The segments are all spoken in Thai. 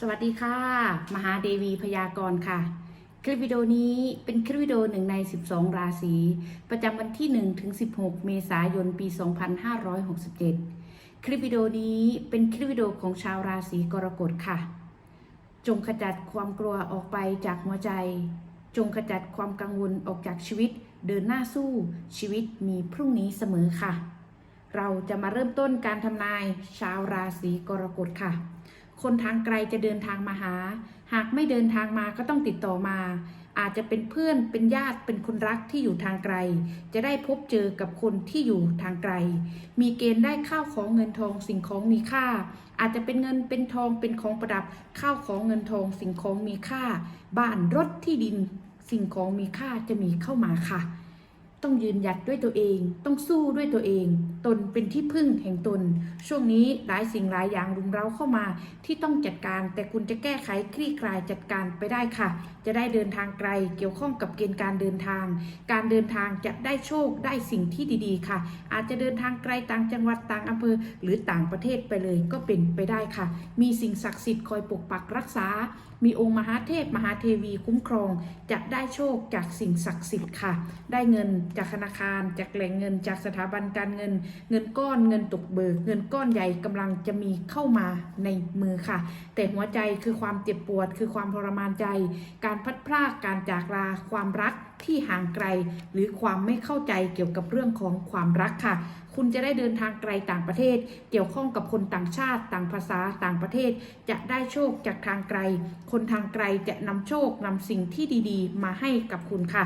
สวัสดีค่ะ มหาเดวีพยากรณ์ค่ะ คลิปวิดีโอนี้เป็นคลิปวิดีโอหนึ่งใน 12 ราศี ประจำวันที่ 1 ถึง 16 เมษายน ปี 2567 คลิปวิดีโอนี้เป็นคลิปวิดีโอของชาวราศีกรกฎค่ะ จงขจัดความกลัวออกไปจากหัวใจ จงขจัดความกังวลออกจากชีวิต เดินหน้าสู้ ชีวิตมีพรุ่งนี้เสมอค่ะ เราจะมาเริ่มต้นการทำนายชาวราศีกรกฎค่ะ คนทางไกลจะเดินทางมาหา หากไม่เดินทางมาก็ต้องติดต่อมา อาจจะเป็นเพื่อนเป็นญาติเป็นคนรักที่อยู่ทางไกล จะได้พบเจอกับคนที่อยู่ทางไกล มีเกณฑ์ได้ข้าวของเงินทองสิ่งของมีค่า อาจจะเป็นเงินเป็นทองเป็นของประดับ ข้าวของเงินทองสิ่งของมีค่า บ้านรถที่ดิน สิ่งของมีค่าจะมีเข้ามาค่ะ ต้องยืนหยัดด้วยตัวเอง ต้องสู้ด้วยตัวเอง ตนเป็นที่พึ่งแห่งตน ช่วงนี้หลายสิ่งหลายอย่างรุมเร้าเข้ามาที่ต้องจัดการ แต่คุณจะแก้ไขคลี่คลายจัดการไปได้ค่ะ จะได้เดินทางไกลเกี่ยวข้องกับเกณฑ์การเดินทาง การเดินทางจะได้โชคได้สิ่งที่ดีๆ ค่ะ อาจจะเดินทางไกลต่างจังหวัดต่างอำเภอหรือต่างประเทศไปเลยก็เป็นไปได้ค่ะ มีสิ่งศักดิ์สิทธิ์คอยปกปักรักษา มีองค์มหาเทพมหาเทวีคุ้มครอง จะได้โชคจากสิ่งศักดิ์สิทธิ์ค่ะ ได้เงินจากธนาคาร จากแหล่งเงิน จากสถาบันการเงินเงินก้อนเงินตกเบิก เงินก้อนใหญ่กำลังจะมีเข้ามาในมือค่ะ แต่หัวใจคือความเจ็บปวด คือความทรมานใจ การพัดพรากการจากลาความรักที่ห่างไกล หรือความไม่เข้าใจเกี่ยวกับเรื่องของความรักค่ะ คุณจะได้เดินทางไกลต่างประเทศ เกี่ยวข้องกับคนต่างชาติต่างภาษาต่างประเทศ จะได้โชคจากทางไกล คนทางไกลจะนำโชคนำสิ่งที่ดี ๆ มาให้กับคุณค่ะ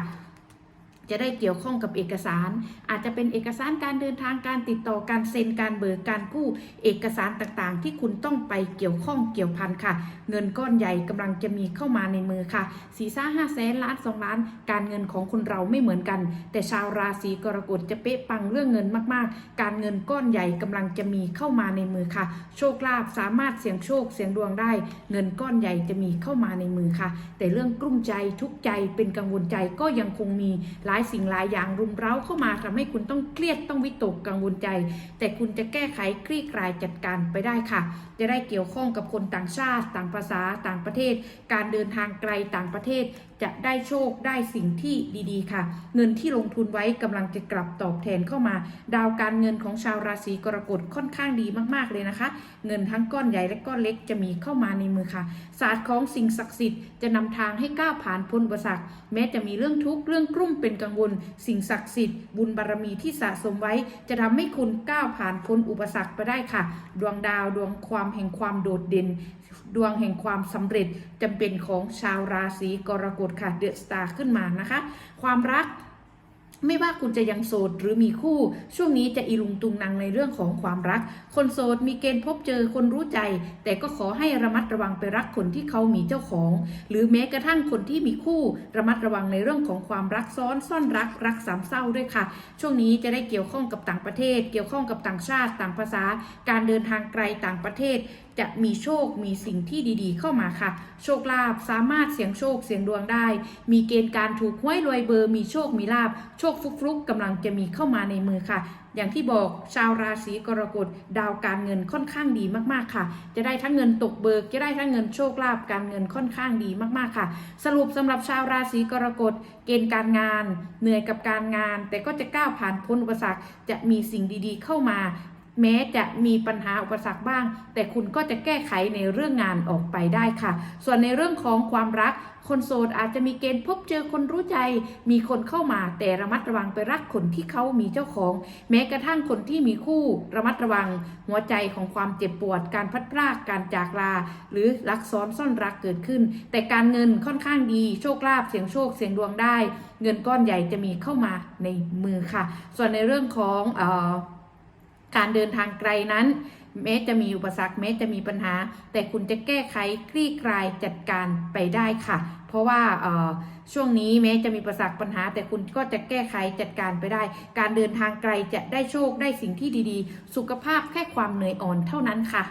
จะได้เกี่ยวข้องกับเอกสาร อาจจะเป็นเอกสารการเดินทางการติดต่อการเซ็นการเบิกการกู้เอกสารต่างๆ ที่คุณต้องไปเกี่ยวข้องเกี่ยวพันค่ะ เงินก้อนใหญ่กำลังจะมีเข้ามาในมือค่ะสีซ่าห้าแสนล้านสองล้าน การเงินของคนเราไม่เหมือนกัน แต่ชาวราศีกรกฎจะเป๊ะปังเรื่องเงินมากๆ การเงินก้อนใหญ่กำลังจะมีเข้ามาในมือค่ะ โชคลาภสามารถเสี่ยงโชคเสี่ยงดวงได้ เงินก้อนใหญ่จะมีเข้ามาในมือค่ะ แต่เรื่องกลุ้มใจทุกใจเป็นกังวลใจก็ยังคงมีหลายสิ่งหลายอย่างรุมเร้าเข้ามาทำให้คุณต้องเครียดต้องวิตกกังวลใจ แต่คุณจะแก้ไขคลี่คลายจัดการไปได้ค่ะ จะได้เกี่ยวข้องกับคนต่างชาติ ต่างภาษาต่างประเทศ การเดินทางไกลต่างประเทศ จะได้โชคได้สิ่งที่ดีๆ ค่ะ เงินที่ลงทุนไว้กำลังจะกลับตอบแทนเข้ามา ดาวการเงินของชาวราศีกรกฎค่อนข้างดีมากๆเลยนะคะ เงินทั้งก้อนใหญ่และก้อนเล็กจะมีเข้ามาในมือค่ะ ศาสตร์ของสิ่งศักดิ์สิทธิ์จะนำทางให้ก้าวผ่านพ้นอุปสรรคแม้จะมีเรื่องทุกข์เรื่องกลุ้มเป็นกังวล สิ่งศักดิ์สิทธิ์ บุญบารมีที่สะสมไว้ จะทำให้คุณก้าวผ่านพ้นอุปสรรคไปได้ค่ะ ดวงดาวดวงความแห่งความโดดเด่น ดวงแห่งความสำเร็จจำเป็นของชาวราศีกรกฎค่ะเดอะสตาร์ขึ้นมานะคะ ความรักไม่ว่าคุณจะยังโสดหรือมีคู่ ช่วงนี้จะอีลุงตุงนางในเรื่องของความรัก คนโสดมีเกณฑ์พบเจอคนรู้ใจ แต่ก็ขอให้ระมัดระวังไปรักคนที่เขามีเจ้าของ หรือแม้กระทั่งคนที่มีคู่ ระมัดระวังในเรื่องของความรักซ้อนซ่อนรักรักสามเศร้าด้วยค่ะ ช่วงนี้จะได้เกี่ยวข้องกับต่างประเทศ เกี่ยวข้องกับต่างชาติต่างภาษา การเดินทางไกลต่างประเทศ จะมีโชคมีสิ่งที่ดีๆ เข้ามาค่ะ โชคลาภสามารถเสี่ยงโชคเสี่ยงดวงได้ มีเกณฑ์การถูกหวยรวยเบอร์มีโชคมีลาภโชคฟลุกๆกำลังจะมีเข้ามาในมือค่ะ อย่างที่บอกชาวราศีกรกฎดาวการเงินค่อนข้างดีมากๆค่ะ จะได้ทั้งเงินตกเบิก จะได้ทั้งเงินโชคลาภการเงินค่อนข้างดีมากๆค่ะ สรุปสำหรับชาวราศีกรกฎเกณฑ์การงาน เหนื่อยกับการงาน แต่ก็จะก้าวผ่านพ้นอุปสรรคจะมีสิ่งดีๆ เข้ามา แม้จะมีปัญหาอุปสรรคบ้าง แต่คุณก็จะแก้ไขในเรื่องงานออกไปได้ค่ะ ส่วนในเรื่องของความรักคนโสดอาจจะมีเกณฑ์พบเจอคนรู้ใจ มีคนเข้ามาแต่ระมัดระวังไปรักคนที่เขามีเจ้าของ แม้กระทั่งคนที่มีคู่ระมัดระวัง หัวใจของความเจ็บปวด การพัดพรากการจากลา หรือรักซ้อนซ่อนรักเกิดขึ้น แต่การเงินค่อนข้างดี โชคลาภเสียงโชคเสียงดวงได้ เงินก้อนใหญ่จะมีเข้ามาในมือค่ะ ส่วนในเรื่องของเออ การเดินทางไกลนั้นแม้จะมีอุปสรรคแม้จะมีปัญหา แต่คุณจะแก้ไขคลี่คลายจัดการไปได้ค่ะ เพราะว่าช่วงนี้แม้จะมีอุปสรรคปัญหา แต่คุณก็จะแก้ไขจัดการไปได้ การเดินทางไกลจะได้โชคได้สิ่งที่ดีๆ สุขภาพแค่ความเหนื่อยอ่อนเท่านั้นค่ะ